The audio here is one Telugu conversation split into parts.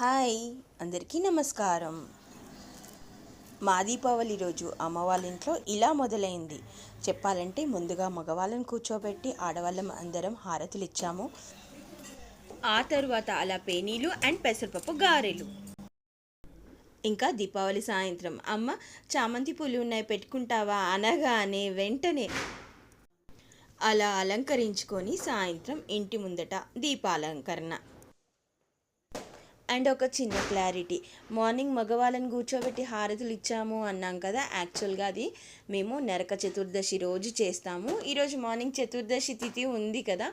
హాయ్ అందరికీ నమస్కారం. మా దీపావళి రోజు అమ్మ వాళ్ళ ఇంట్లో ఇలా మొదలైంది. చెప్పాలంటే ముందుగా మగవాళ్ళని కూర్చోబెట్టి ఆడవాళ్ళం అందరం హారతులు ఇచ్చాము. ఆ తరువాత అలా పేనీలు అండ్ పెసరపప్పు గారెలు. ఇంకా దీపావళి సాయంత్రం. అమ్మ చామంతి పూలు ఉన్నాయి పెట్టుకుంటావా? అనగానే వెంటనే అలా అలంకరించుకొని సాయంత్రం ఇంటి ముందట దీపాలంకరణ. అండ్ ఒక చిన్న క్లారిటీ. మార్నింగ్ మగవాళ్ళని కూర్చోబెట్టి హారతులు ఇచ్చాము అన్నాం కదా. యాక్చువల్గా అది మేము నరక చతుర్దశి రోజు చేస్తాము. ఈరోజు మార్నింగ్ చతుర్దశి తిథి ఉంది కదా.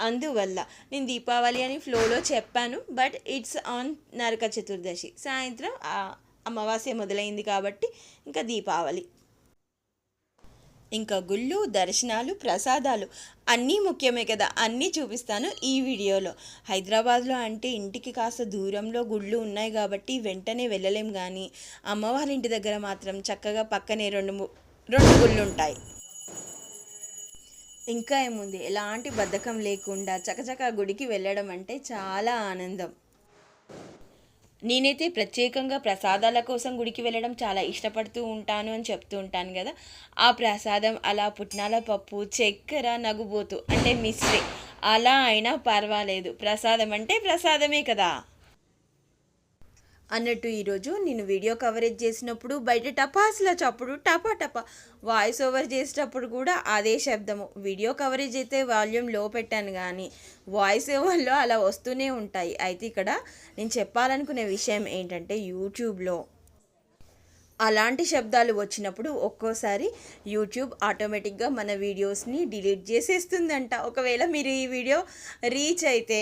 అందువల్ల నేను దీపావళి అని ఫ్లోలో చెప్పాను. But it's on Naraka Chaturdashi. సాయంత్రం అమావాస్య మొదలైంది కాబట్టి ఇంకా దీపావళి. ఇంకా గుళ్ళు దర్శనాలు ప్రసాదాలు అన్నీ ముఖ్యమే కదా. అన్నీ చూపిస్తాను ఈ వీడియోలో. హైదరాబాద్లో అంటే ఇంటికి కాస్త దూరంలో గుళ్ళు ఉన్నాయి కాబట్టి వెంటనే వెళ్ళలేం కానీ అమ్మవారి ఇంటి దగ్గర మాత్రం చక్కగా పక్కనే రెండు రెండు గుళ్ళు ఉంటాయి ఇంకా ఏముంది? ఎలాంటి బద్ధకం లేకుండా చకచక గుడికి వెళ్ళడం అంటే చాలా ఆనందం. నేనైతే ప్రత్యేకంగా ప్రసాదాల కోసం గుడికి వెళ్ళడం చాలా ఇష్టపడుతూ ఉంటాను అని చెప్తూ ఉంటాను కదా. ఆ ప్రసాదం అలా పుట్నాల పప్పు చక్కెర నగుబోతు అంటే మిశ్రీ అలా అయినా పర్వాలేదు. ప్రసాదం అంటే ప్రసాదమే కదా. అన్నట్టు ఈరోజు నేను వీడియో కవరేజ్ చేసినప్పుడు బయట టపాసుల చప్పుడు టపా టపా వాయిస్ ఓవర్ చేసేటప్పుడు కూడా అదే శబ్దము. వీడియో కవరేజ్ అయితే వాల్యూమ్లో పెట్టాను కానీ వాయిస్ ఓవర్లో అలా వస్తూనే ఉంటాయి. అయితే ఇక్కడ నేను చెప్పాలనుకునే విషయం ఏంటంటే యూట్యూబ్లో అలాంటి శబ్దాలు వచ్చినప్పుడు ఒక్కోసారి యూట్యూబ్ ఆటోమేటిక్గా మన వీడియోస్ని డిలీట్ చేసేస్తుందంట. ఒకవేళ మీరు ఈ వీడియో రీచ్ అయితే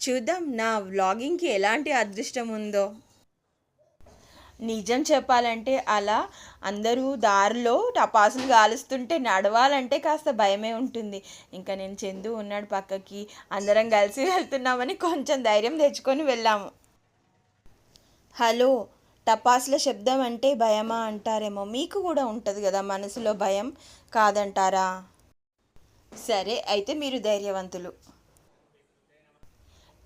చూద్దాం నా వ్లాగింగ్కి ఎలాంటి అదృష్టం ఉందో. నిజం చెప్పాలంటే అలా అందరూ దారిలో టపాసులు కాలుస్తుంటే నడవాలంటే కాస్త భయమే ఉంటుంది. ఇంకా నేను చందు ఉన్నాడు పక్కకి అందరం కలిసి వెళ్తున్నామని కొంచెం ధైర్యం తెచ్చుకొని వెళ్ళాము. హలో టపాసుల శబ్దం అంటే భయమా అంటారేమో. మీకు కూడా ఉంటుంది కదా మనసులో భయం కాదంటారా? సరే అయితే మీరు ధైర్యవంతులు.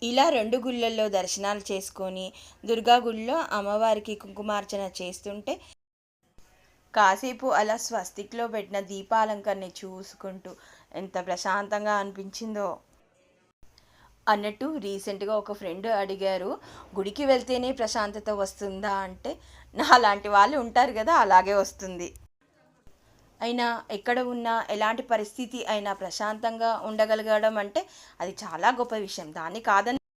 ఇలా రెండు గుళ్ళల్లో దర్శనాలు చేసుకొని దుర్గా గుళ్ళో అమ్మవారికి కుంకుమార్చన చేస్తుంటే కాసేపు అలా స్వస్తిక్లో పెట్టిన దీపాలంకరణ చూసుకుంటూ ఎంత ప్రశాంతంగా అనిపించిందో. అన్నట్టు రీసెంట్గా ఒక ఫ్రెండ్ అడిగారు గుడికి వెళ్తేనే ప్రశాంతత వస్తుందా? అంటే నా లాంటి వాళ్ళు ఉంటారు కదా అలాగే వస్తుంది. అయినా ఎక్కడ ఉన్నా ఎలాంటి పరిస్థితి అయినా ప్రశాంతంగా ఉండగలగడం అంటే అది చాలా గొప్ప విషయం. దాన్ని కాదని